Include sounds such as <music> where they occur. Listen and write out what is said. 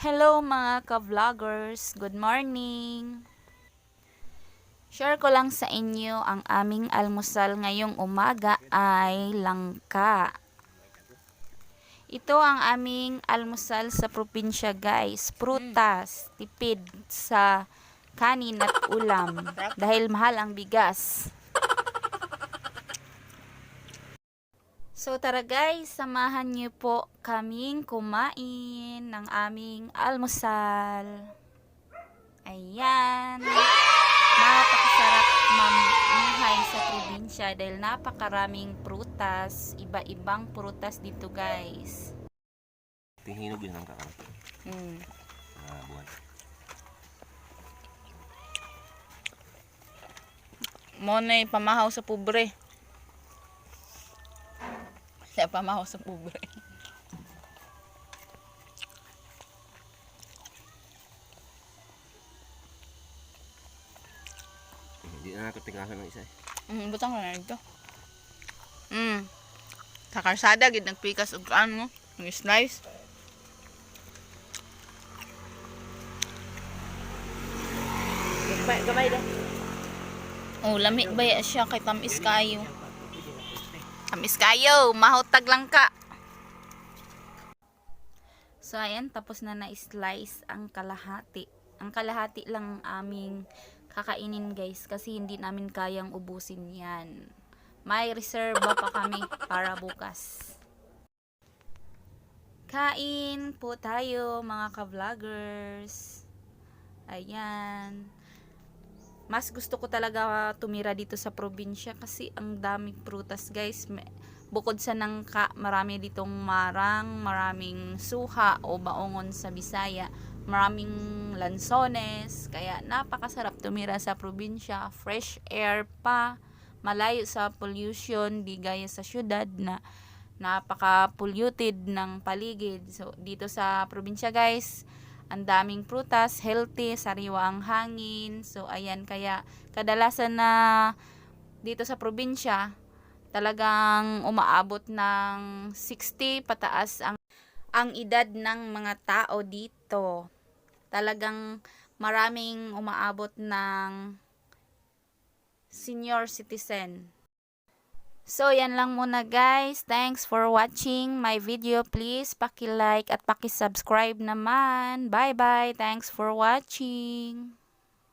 Hello mga ka-vloggers! Good morning! Share ko lang sa inyo ang aming almusal ngayong umaga ay langka. Ito ang aming almusal sa probinsya guys. Prutas, tipid sa kanin at ulam <laughs> dahil mahal ang bigas. So tara guys, samahan niyo po kaming kumain ng aming almusal. Ayan. Napakasarap mamuhay sa probinsya dahil napakaraming prutas, iba-ibang prutas dito guys. Tinghinog yun ang kakarap. Mm. Ah, buwan. Mo na pamahaw sa pobre. Siya pamahaw sa pobre. Hindi na ako tingahan ng isa eh. Mm, butang na ito. Mm. Sa karsada, gid nagpikas og ano, ng slice. Gamay, gamay. Oh, lami ba ya siya kay tamis kayo. Tamis kayo, mahutag lang ka. So ayan, tapos na na-slice ang kalahati. Ang kalahati lang aming kakainin guys kasi hindi namin kayang ubusin yan. May reserva pa kami para bukas. Kain po tayo mga ka-vloggers. Ayan mas gusto ko talaga tumira dito sa probinsya kasi ang daming prutas guys. Bukod sa nangka marami ditong marang maraming suha o baongon sa Bisaya maraming lansones. Kaya napakasarap tumira sa probinsya. Fresh air pa malayo sa pollution di gaya sa syudad na napaka polluted ng paligid. So dito sa probinsya guys ang daming prutas, healthy, sariwa ang hangin. So, ayan, kaya kadalasan na dito sa probinsya, talagang umaabot ng 60 pataas ang ang edad ng mga tao dito. Talagang maraming umaabot ng senior citizen. So, yan lang muna guys. Thanks for watching my video. Please, paki-like at paki-subscribe naman. Bye-bye. Thanks for watching.